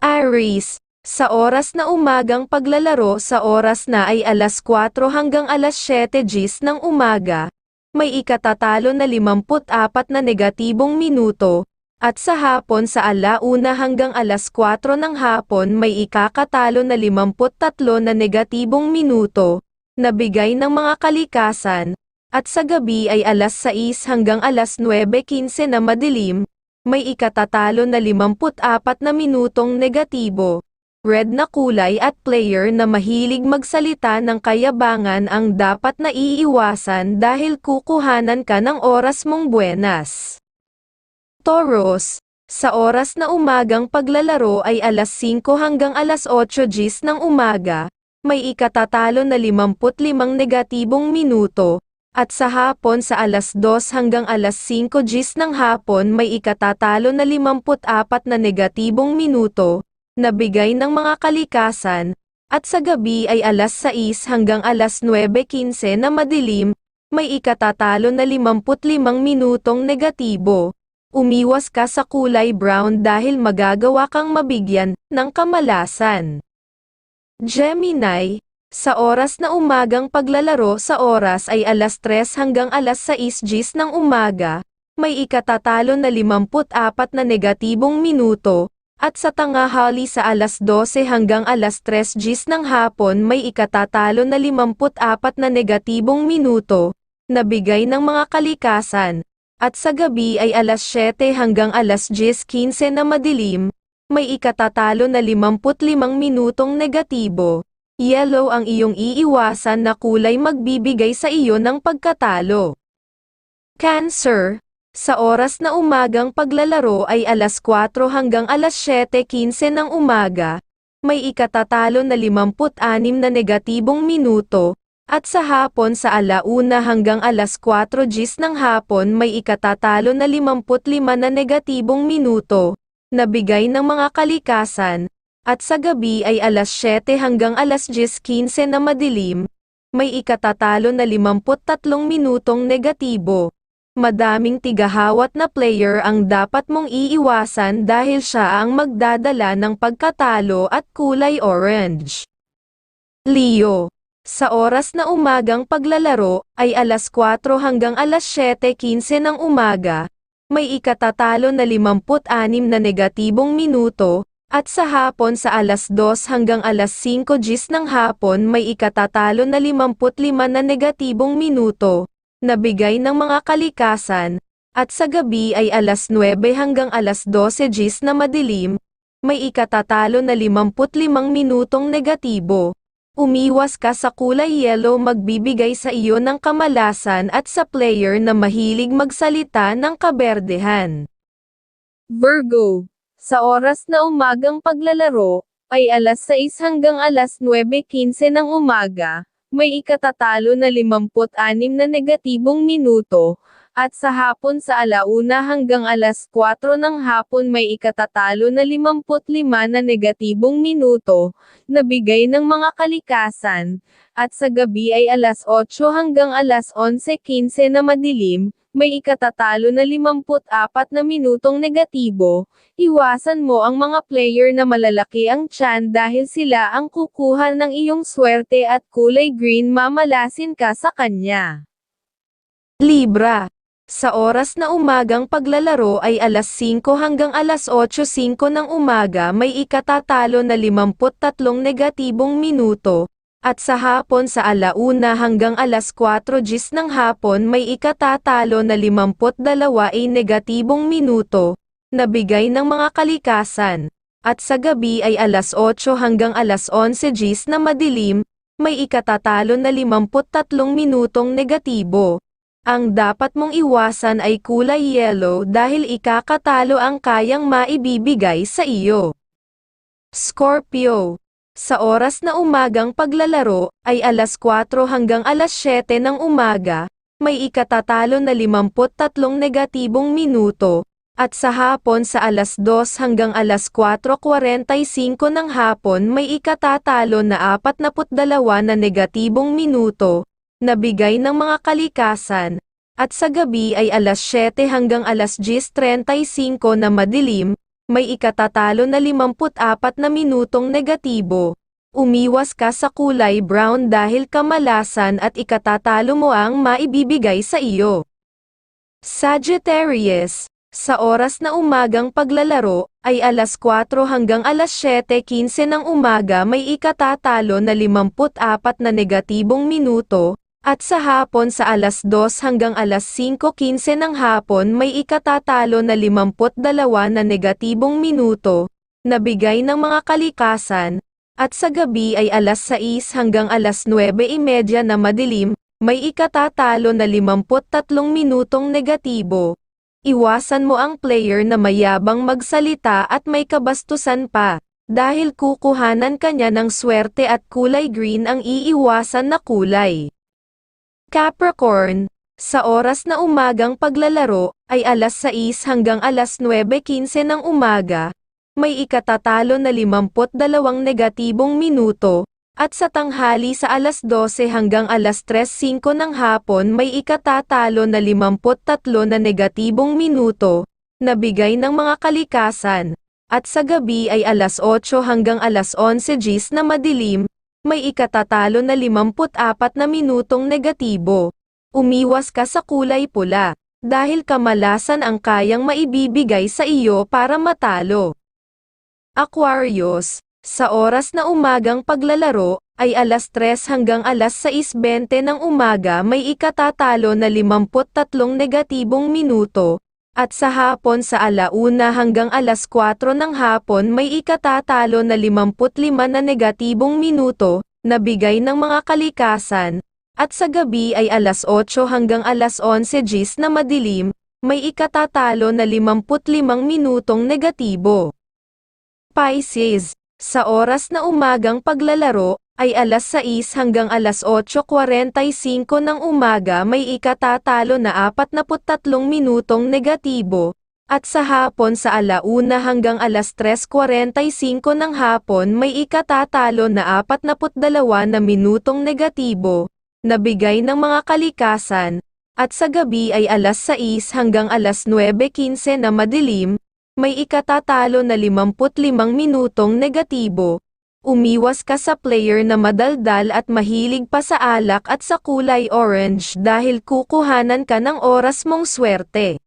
Aries, sa oras na umagang paglalaro sa oras na ay alas 4 hanggang alas 7 gis ng umaga, may ikatatalo na 54 na negatibong minuto, at sa hapon sa alauna hanggang alas 4 ng hapon may ikakatalo na 53 na negatibong minuto, na bigay ng mga kalikasan, at sa gabi ay alas 6 hanggang alas 9.15 na madilim, may ikatatalo na 54 na minutong negatibo. Red na kulay at player na mahilig magsalita ng kayabangan ang dapat na iiwasan dahil kukuhanan ka ng oras mong buenas. Taurus, sa oras na umagang paglalaro ay alas 5 hanggang alas 8 gis ng umaga, may ikatatalo na 55 negatibong minuto, at sa hapon sa alas 2 hanggang alas 5 gis ng hapon may ikatatalo na 54 na negatibong minuto, na bigay ng mga kalikasan, at sa gabi ay alas 6 hanggang alas 9.15 na madilim, may ikatatalo na 55 minutong negatibo. Umiwas ka sa kulay brown dahil magagawa kang mabigyan ng kamalasan. Gemini, sa oras na umagang paglalaro sa oras ay alas 3 hanggang alas 6 gis ng umaga, may ikatatalo na 54 na negatibong minuto, at sa tanghali sa alas 12 hanggang alas 3 gis ng hapon may ikatatalo na 54 na negatibong minuto, na bigay ng mga kalikasan, at sa gabi ay alas 7 hanggang alas 10.15 na madilim, may ikatatalo na 55 minutong negatibo. Yellow ang iyong iiwasan na kulay magbibigay sa iyo ng pagkatalo. Cancer, sa oras na umagang paglalaro ay alas 4 hanggang alas 7.15 ng umaga, may ikatatalo na 56 na negatibong minuto, at sa hapon sa alauna hanggang alas 4 gis ng hapon may ikatatalo na 55 na negatibong minuto, na bigay ng mga kalikasan, at sa gabi ay alas 7 hanggang alas 10.15 na madilim, may ikatatalo na 53 minutong negatibo. Madaming tigahawat na player ang dapat mong iiwasan dahil siya ang magdadala ng pagkatalo at kulay orange. Leo, sa oras na umagang paglalaro ay alas 4 hanggang alas 7.15 ng umaga, may ikatatalo na 56 na negatibong minuto, at sa hapon sa alas 2 hanggang alas 5 gis ng hapon may ikatatalo na 55 na negatibong minuto, na bigay ng mga kalikasan, at sa gabi ay alas 9 hanggang alas 12 gis na madilim, may ikatatalo na 55 minutong negatibo. Umiwas ka sa kulay yellow magbibigay sa iyo ng kamalasan at sa player na mahilig magsalita ng kaberdehan. Virgo sa oras na umagang paglalaro, ay alas 6 hanggang alas 9.15 ng umaga, may ikatatalo na 56 na negatibong minuto, at sa hapon sa alauna hanggang alas 4 ng hapon may ikatatalo na 55 na negatibong minuto, na bigay ng mga kalikasan, at sa gabi ay alas 8 hanggang alas 11.15 na madilim, may ikatatalo na 54 na minutong negatibo, iwasan mo ang mga player na malalaki ang tiyan dahil sila ang kukuha ng iyong swerte at kulay green mamalasin ka sa kanya. Libra. Sa oras na umagang paglalaro ay alas 5 hanggang alas 8.05 ng umaga may ikatatalo na 53 negatibong minuto, at sa hapon sa alauna hanggang alas 4 gis ng hapon may ikatatalo na 52 ay negatibong minuto, na bigay ng mga kalikasan. At sa gabi ay alas 8 hanggang alas 11 gis na madilim, may ikatatalo na 53 minutong negatibo. Ang dapat mong iwasan ay kulay yellow dahil ikakatalo ang kayang maibibigay sa iyo. Scorpio sa oras na umagang paglalaro, ay alas 4 hanggang alas 7 ng umaga, may ikatatalo na 53 negatibong minuto, at sa hapon sa alas 2 hanggang alas 4.45 ng hapon may ikatatalo na 42 na negatibong minuto, na bigay ng mga kalikasan, at sa gabi ay alas 7 hanggang alas 10.35 na madilim, may ikatatalo na 54 na minutong negatibo. Umiwas ka sa kulay brown dahil kamalasan at ikatatalo mo ang maibibigay sa iyo. Sagittarius, sa oras na umagang paglalaro, ay alas 4 hanggang alas 7.15 ng umaga may ikatatalo na 54 na negatibong minuto, at sa hapon sa alas 2 hanggang alas 5.15 ng hapon may ikatatalo na 52 na negatibong minuto, na bigay ng mga kalikasan, at sa gabi ay alas 6 hanggang alas 9.30 na madilim, may ikatatalo na 53 minutong negatibo. Iwasan mo ang player na mayabang magsalita at may kabastusan pa, dahil kukuhanan kanya ng swerte at kulay green ang iiwasan na kulay. Capricorn, sa oras na umagang paglalaro, ay alas 6 hanggang alas 9.15 ng umaga, may ikatatalo na 52 negatibong minuto, at sa tanghali sa alas 12 hanggang alas 3.05 ng hapon may ikatatalo na 53 na negatibong minuto, na bigay ng mga kalikasan, at sa gabi ay alas 8 hanggang alas 11 gis na madilim, may ikatatalo na 54 na minutong negatibo. Umiwas ka sa kulay pula, dahil kamalasan ang kayang maibibigay sa iyo para matalo. Aquarius, sa oras na umagang paglalaro, ay alas 3 hanggang alas 6.20 ng umaga may ikatatalo na 53 negatibong minuto, at sa hapon sa alauna hanggang alas 4 ng hapon may ikatatalo na 55 na negatibong minuto, na bigay ng mga kalikasan, at sa gabi ay alas 8 hanggang alas 11 gis na madilim, may ikatatalo na 55 minutong negatibo. Pisces, sa oras na umagang paglalaro, ay alas 6 hanggang alas 8.45 ng umaga may ikatatalo na 43 minutong negatibo, at sa hapon sa alauna hanggang alas 3.45 ng hapon may ikatatalo na 42 na minutong negatibo, na bigay ng mga kalikasan, at sa gabi ay alas 6 hanggang alas 9.15 na madilim, may ikatatalo na 55 minutong negatibo. Umiwas ka sa player na madaldal at mahilig pa sa alak at sa kulay orange dahil kukuhanan ka ng oras mong swerte.